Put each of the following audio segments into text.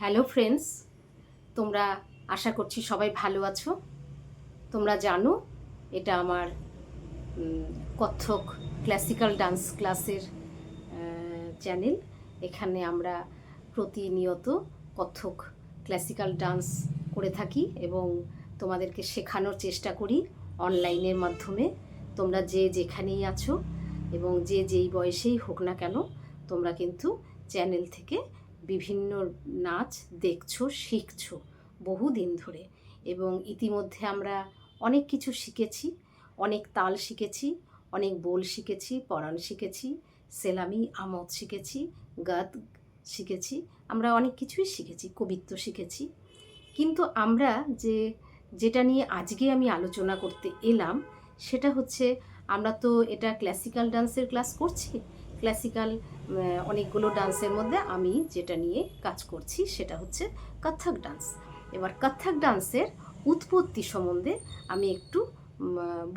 Hello friends, তোমরা আশা করছি সবাই ভালো আছো। তোমরা জানো, এটা আমার কত্থক ক্লাসিক্যাল ডান্স ক্লাসের চ্যানেল এখানে আমরা প্রতিনিয়ত কত্থক ক্লাসিক্যাল ডান্স করে থাকি এবং তোমাদেরকে শেখানোর চেষ্টা করি অনলাইনের মাধ্যমে। তোমরা যে যেখানেই আছো এবং যে যেই বয়সেই হোক না কেন, তোমরা কিন্তু চ্যানেল থেকে বিভিন্ন নাচ দেখছ, শিখছো বহুদিন ধরে এবং ইতিমধ্যে আমরা অনেক কিছু শিখেছি, অনেক তাল শিখেছি, অনেক বোল শিখেছি, পরাণ শিখেছি, সেলামি, আমদ শিখেছি গাদ শিখেছি, আমরা অনেক কিছুই শিখেছি, কবিত্ব শিখেছি। কিন্তু আমরা যে, যেটা নিয়ে আজকে আমি আলোচনা করতে এলাম সেটা হচ্ছে আমরা তো এটা ক্লাসিক্যাল ডান্সের ক্লাস করছি ক্লাসিক্যাল অনেকগুলো ডান্সের মধ্যে আমি যেটা নিয়ে কাজ করছি সেটা হচ্ছে কত্থক ডান্স। এবার কত্থক ডান্সের উৎপত্তি সম্বন্ধে আমি একটু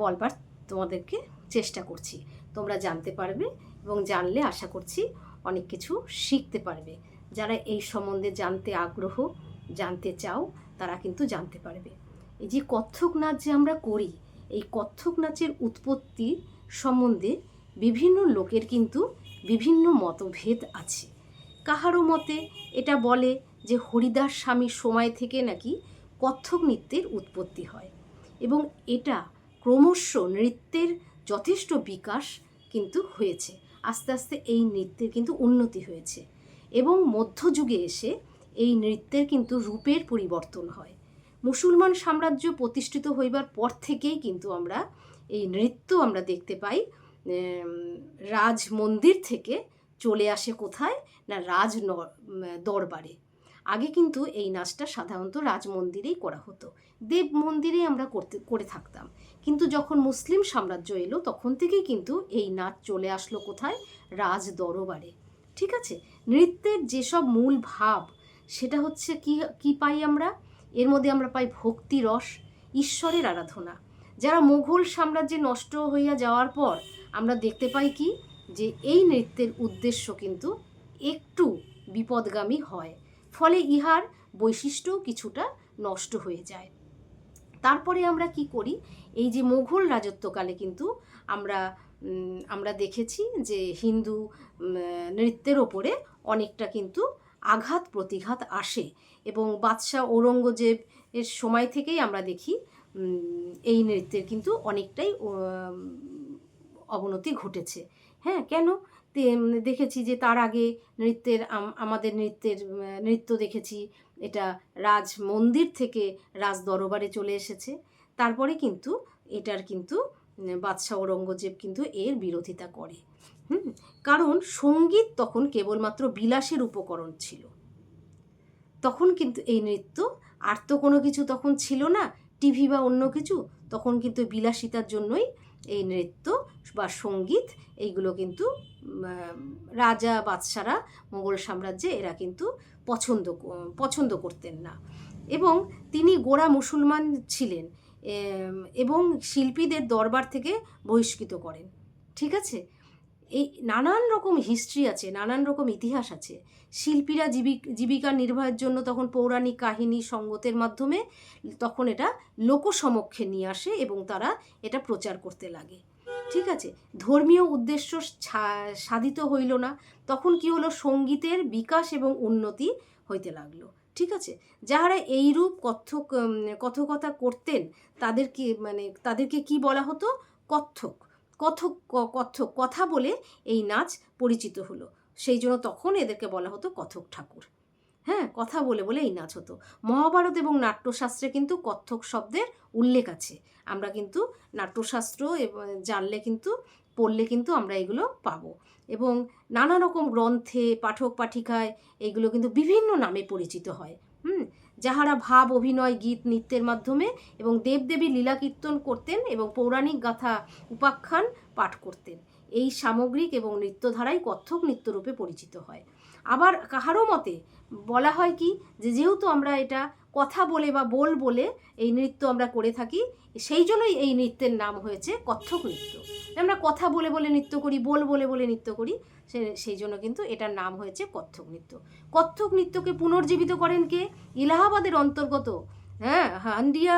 বলবার তোমাদেরকে চেষ্টা করছি। তোমরা জানতে পারবে এবং জানলে আশা করছি অনেক কিছু শিখতে পারবে। যারা এই সম্বন্ধে জানতে আগ্রহ, জানতে চাও, তারা কিন্তু জানতে পারবে। এই যে কত্থক নাচ যে আমরা করি, এই কত্থক নাচের উৎপত্তি সম্বন্ধে বিভিন্ন লোকের কিন্তু বিভিন্ন মতভেদ আছে। কাহারও মতে এটা বলে যে হরিদাস স্বামীর সময় থেকে নাকি কত্থক নৃত্যের উৎপত্তি হয় এবং এটা ক্রমশ নৃত্যের যথেষ্ট বিকাশ কিন্তু হয়েছে। আস্তে আস্তে এই নৃত্যের কিন্তু উন্নতি হয়েছে এবং মধ্যযুগে এসে এই নৃত্যের কিন্তু রূপের পরিবর্তন হয়। মুসলমান সাম্রাজ্য প্রতিষ্ঠিত হইবার পর থেকেই কিন্তু আমরা এই নৃত্য আমরা দেখতে পাই রাজ মন্দির থেকে চলে আসে কোথায়? না রাজ দরবারে। আগে কিন্তু এই নাচটা সাধারণত রাজমন্দিরেই করা হতো। দেব মন্দিরেই আমরা করতে, করে থাকতাম। কিন্তু যখন মুসলিম সাম্রাজ্য এলো, তখন থেকেই কিন্তু এই নাচ চলে আসলো কোথায়? রাজ দরবারে ঠিক আছে? নৃত্যের যেসব মূল ভাব, সেটা হচ্ছে কি কি পাই আমরা? এর মধ্যে আমরা পাই ভক্তি রস, ঈশ্বরের আরাধনা। যারা মুঘল সাম্রাজ্যে নষ্ট হইয়া যাওয়ার পর আমরা দেখতে পাই কি? যে এই নৃত্যের উদ্দেশ্য কিন্তু একটু বিপদগামী হয়। ফলে ইহার বৈশিষ্ট্য কিছুটা নষ্ট হয়ে যায়। তারপরে আমরা কি করি? এই যে মোঘল রাজত্বকালে কিন্তু আমরা আমরা দেখেছি যে হিন্দু নৃত্যের ওপরে অনেকটা কিন্তু আঘাত, প্রতিঘাত আসে এবং বাদশাহ ঔরঙ্গজেব এর সময় থেকেই আমরা দেখি এই নৃত্যের কিন্তু অনেকটাই অবনতি ঘটেছে। হ্যাঁ কেন? দেখেছি যে তার আগে নৃত্যের আমাদের নৃত্যের নৃত্য দেখেছি। এটা রাজ মন্দির থেকে রাজ দরবারে চলে এসেছে। তারপরে কিন্তু এটার কিন্তু বাদশাহ ঔরঙ্গজেব কিন্তু এর বিরোধিতা করে। হুম? কারণ সংগীত তখন কেবলমাত্র বিলাসের উপকরণ ছিল। তখন কিন্তু এই নৃত্য আর তো কোনো কিছু তখন ছিল না। টিভি বা অন্য কিছু, তখন কিন্তু বিলাসিতার জন্যই এই নৃত্য বা সংগীত, এইগুলো কিন্তু রাজা, বাদশারা, মোগল সাম্রাজ্যে এরা কিন্তু পছন্দ পছন্দ করতেন না। এবং তিনি গোড়া মুসলমান ছিলেন এবং শিল্পীদের দরবার থেকে বহিষ্কৃত করেন। ঠিক আছে? এই নানান রকম হিস্ট্রি আছে, নানান রকম ইতিহাস আছে। শিল্পীরা জীবিক জীবিকা নির্বাহের জন্য তখন পৌরাণিক কাহিনী সঙ্গতের মাধ্যমে তখন এটা লোকসমক্ষে নিয়ে আসে এবং তারা এটা প্রচার করতে লাগে। ঠিক আছে? ধর্মীয় উদ্দেশ্য সাধিত হইল না। তখন কি হলো? সঙ্গীতের বিকাশ এবং উন্নতি হইতে লাগল। ঠিক আছে? যাহারা এইরূপ কথক কথকতা করতেন, তাদেরকে মানে তাদেরকে কি বলা হতো? কত্থক কথক ক- কত্থক কথা বলে এই নাচ পরিচিত হলো। সেই জন্য তখন এদেরকে বলা হতো কথক ঠাকুর। হ্যাঁ কথা বলে বলে এই নাচ হতো। মহাভারত এবং নাট্যশাস্ত্রে কিন্তু কত্থক শব্দের উল্লেখ আছে। আমরা কিন্তু নাট্যশাস্ত্র এবং, জানলে কিন্তু, পড়লে কিন্তু আমরা এগুলো পাবো। এবং নানা রকম গ্রন্থে পাঠক পাঠিকায় এগুলো কিন্তু বিভিন্ন নামে পরিচিত হয়। যাহারা ভাব, অভিনয়, গীত, নৃত্যের মাধ্যমে এবং দেবদেবী লীলা কীর্তন করতেন এবং পৌরাণিক গাথা উপাখ্যান পাঠ করতেন। এই সামগ্রিক এবং নৃত্যধারাই কত্থক নৃত্যরূপে পরিচিত হয়। আবার কাহারও মতে বলা হয় কি যে, যেহেতু আমরা এটা কথা বলে বা বল বলে এই নৃত্য আমরা করে থাকি, সেই জন্যই এই নৃত্যের নাম হয়েছে কত্থক নৃত্য। আমরা কথা বলে বলে নৃত্য করি, বল বলে বলে নৃত্য করি, সে, সেই জন্য কিন্তু এটার নাম হয়েছে কত্থক নৃত্য। কত্থক নৃত্যকে পুনর্জীবিত করেন কে? ইলাহাবাদের অন্তর্গত হ্যাঁ হান্ডিয়া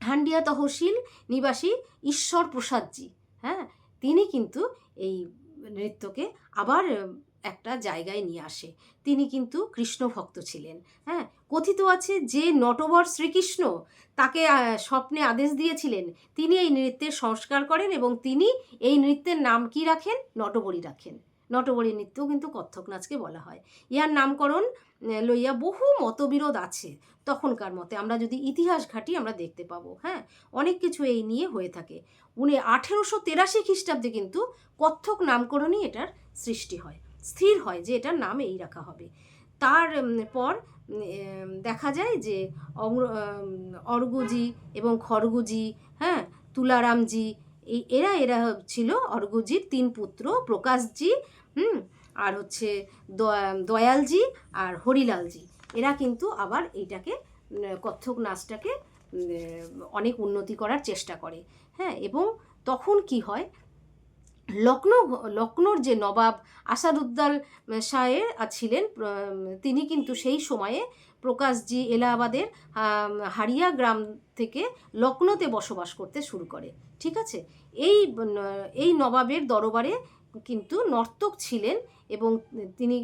হান্ডিয়া তহসিল নিবাসী ঈশ্বর প্রসাদজি হ্যাঁ তিনি কিন্তু এই নৃত্যকে আবার একটা জায়গায় নিয়ে আসে। তিনি কিন্তু কৃষ্ণ ভক্ত ছিলেন হ্যাঁ? কথিত আছে যে নটবর শ্রীকৃষ্ণ তাকে স্বপ্নে আদেশ দিয়েছিলেন, তিনি এই নৃত্যের সংস্কার করেন এবং তিনি এই নৃত্যের নাম কি রাখেন? নটবরী রাখেন। নটবরী নৃত্যও কিন্তু কত্থক নাচকে বলা হয়। ইহার নামকরণ লইয়া বহু মতবিরোধ আছে তখনকার মতে। আমরা যদি ইতিহাস ঘাঁটি আমরা দেখতে পাবো হ্যাঁ? অনেক কিছু এই নিয়ে হয়ে থাকে। উনি আঠেরোশো তেরাশি খ্রিস্টাব্দে কিন্তু কত্থক নামকরণই এটার সৃষ্টি হয়। স্থির হয় যে এটার নাম এই রাখা হবে। তার পর দেখা যায় যে অর্গজি এবং খড়গুজি হ্যাঁ তুলারামজি, এই, এরা এরা ছিল অর্গজির তিন পুত্র, প্রকাশজি, হুম, আর হচ্ছে দয়া- দয়ালজি আর হরিলালজি। এরা কিন্তু আবার এইটাকে কত্থক নাচটাকে অনেক উন্নতি করার চেষ্টা করে হ্যাঁ এবং তখন কি হয় লখনৌ লখনৌর যে নবাব আসাদুদ্দাল আহ, ছিলেন তিনি কিন্তু সেই সময়ে প্রকাশজি এলাহাবাদের হারিয়া গ্রাম থেকে লখনৌতে বসবাস করতে শুরু করে। ঠিক আছে? এই এই নবাবের দরবারে কিন্তু নর্তক ছিলেন এবং তিনি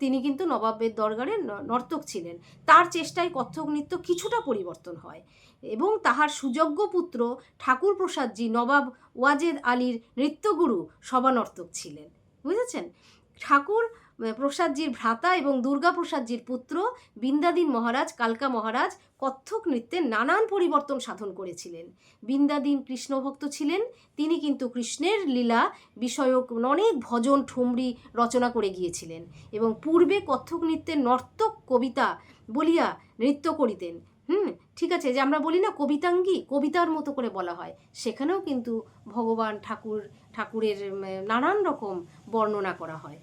তিনি কিন্তু নবাবের দরবারে নর্তক ছিলেন। তার চেষ্টায় কত্থক নৃত্য কিছুটা পরিবর্তন হয়। এবং তাহার সুযোগ্য পুত্র ঠাকুর প্রসাদজি নবাব ওয়াজেদ আলীর নৃত্যগুরু সবানর্তক ছিলেন। বুঝেছেন? ঠাকুর প্রসাদজির ভ্রাতা এবং দুর্গা প্রসাদজির পুত্র বিন্দাদিন মহারাজ, কালকা মহারাজ কত্থক নৃত্যে নানান পরিবর্তন সাধন করেছিলেন। বিন্দাদিন কৃষ্ণভক্ত ছিলেন, তিনি কিন্তু কৃষ্ণের লীলা বিষয়ক অনেক ভজন ঠুমরি রচনা করে গিয়েছিলেন এবং পূর্বে কত্থক নৃত্যের নর্তক কবিতা বলিয়া নৃত্য করিতেন। হুম? ঠিক আছে, যে আমরা বলি না কবিতাঙ্গী, কবিতার মতো করে বলা হয়। সেখানেও কিন্তু ভগবান ঠাকুর, ঠাকুরের নানান রকম বর্ণনা করা হয়।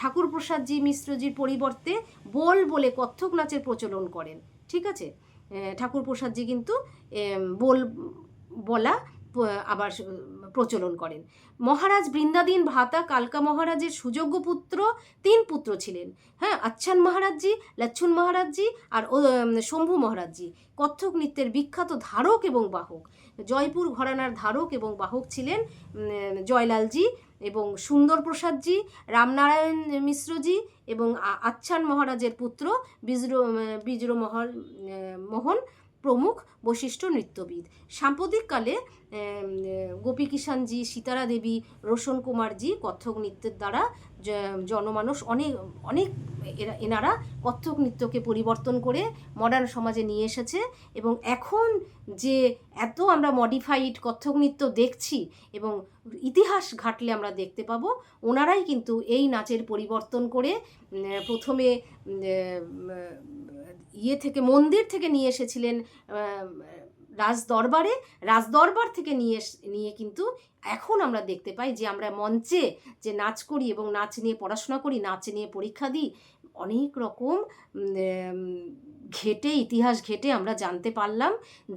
ঠাকুর প্রসাদজি মিশ্রজির পরিবর্তে বল বলে কত্থক নাচের প্রচলন করেন। ঠিক আছে? ঠাকুর প্রসাদজি কিন্তু বোল বল আবার প্রচলন করেন। মহারাজ বৃন্দাদিন ভাতা কালকা মহারাজের সুযোগ্য পুত্র, তিন পুত্র ছিলেন। হ্যাঁ আচ্ছান মহারাজজি, লচ্ছুন মহারাজজি আর শম্ভু মহারাজজি। কত্থক নৃত্যের বিখ্যাত ধারক এবং বাহক। জয়পুর ঘরানার ধারক এবং বাহক ছিলেন জয়লালজি এবং সুন্দর প্রসাদজি রামনারায়ণ মিশ্রজি এবং আচ্ছান মহারাজের পুত্র, বিজর বিজর মোহন প্রমুখ বৈশিষ্ট্য নৃত্যবিদ। সাম্প্রতিককালে গোপী কিষাণজি, সীতারা দেবী, রোশন কুমারজি কত্থক নৃত্যের দ্বারা জনমানস অনেক অনেক এরা, এনারা কত্থক নৃত্যকে পরিবর্তন করে মডার্ন সমাজে নিয়ে এসেছে এবং এখন যে এত আমরা মডিফাইড কত্থক নৃত্য দেখছি এবং ইতিহাস ঘাটলে আমরা দেখতে পাবো, ওনারাই কিন্তু এই নাচের পরিবর্তন করে প্রথমে ইয়ে থেকে মন্দির থেকে নিয়ে এসেছিলেন রাজ দরবারে রাজ দরবার থেকে নিয়ে নিয়ে কিন্তু এখন আমরা দেখতে পাই যে আমরা মঞ্চে যে নাচ করি এবং নাচ নিয়ে পড়াশোনা করি, নাচ নিয়ে পরীক্ষা দিই অনেক রকম ঘেটে, ইতিহাস ঘেটে আমরা জানতে পারলাম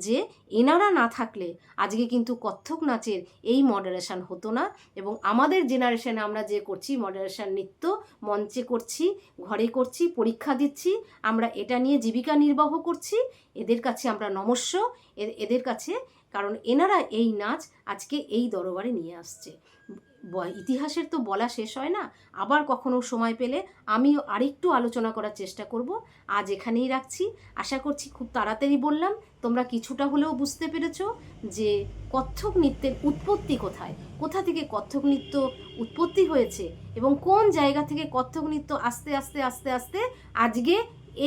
যে এনারা না থাকলে আজকে কিন্তু কত্থক নাচের এই মডারেশন হতো না এবং আমাদের জেনারেশনে আমরা যে করছি মডারেশন নৃত্য মঞ্চে করছি, ঘরে করছি, পরীক্ষা দিচ্ছি, আমরা এটা নিয়ে জীবিকা নির্বাহ করছি, এদের কাছে আমরা নমস্য এদের কাছে, কারণ এনারা এই নাচ আজকে এই দরবারে নিয়ে আসছে। ইতিহাসের তো বলা শেষ হয় না। আবার কখনো সময় পেলে আমিও আরেকটু আলোচনা করার চেষ্টা করব। আজ এখানেই রাখছি। আশা করছি খুব তাড়াতাড়ি বললাম, তোমরা কিছুটা হলেও বুঝতে পেরেছ যে কত্থক নৃত্যের উৎপত্তি কোথায়, কোথা থেকে কত্থক নৃত্য উৎপত্তি হয়েছে এবং কোন জায়গা থেকে কত্থক নৃত্য আস্তে আস্তে আস্তে আস্তে আজকে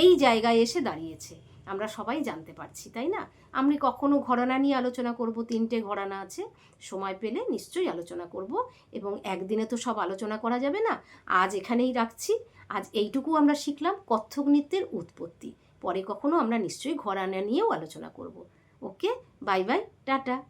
এই জায়গায় এসে দাঁড়িয়েছে। আমরা সবাই জানতে পারছি, তাই না? আমি কখনো ঘরানা নিয়ে আলোচনা করব, তিনটে ঘরানা আছে। সময় পেলে নিশ্চয়ই আলোচনা করব এবং একদিনে তো সব আলোচনা করা যাবে না। আজ এখানেই রাখছি। আজ এইটুকু আমরা শিখলাম কত্থক নৃত্যের উৎপত্তি। পরে কখনো আমরা নিশ্চয়ই ঘরানা নিয়েও আলোচনা করব। ওকে? Bye bye. টাটা।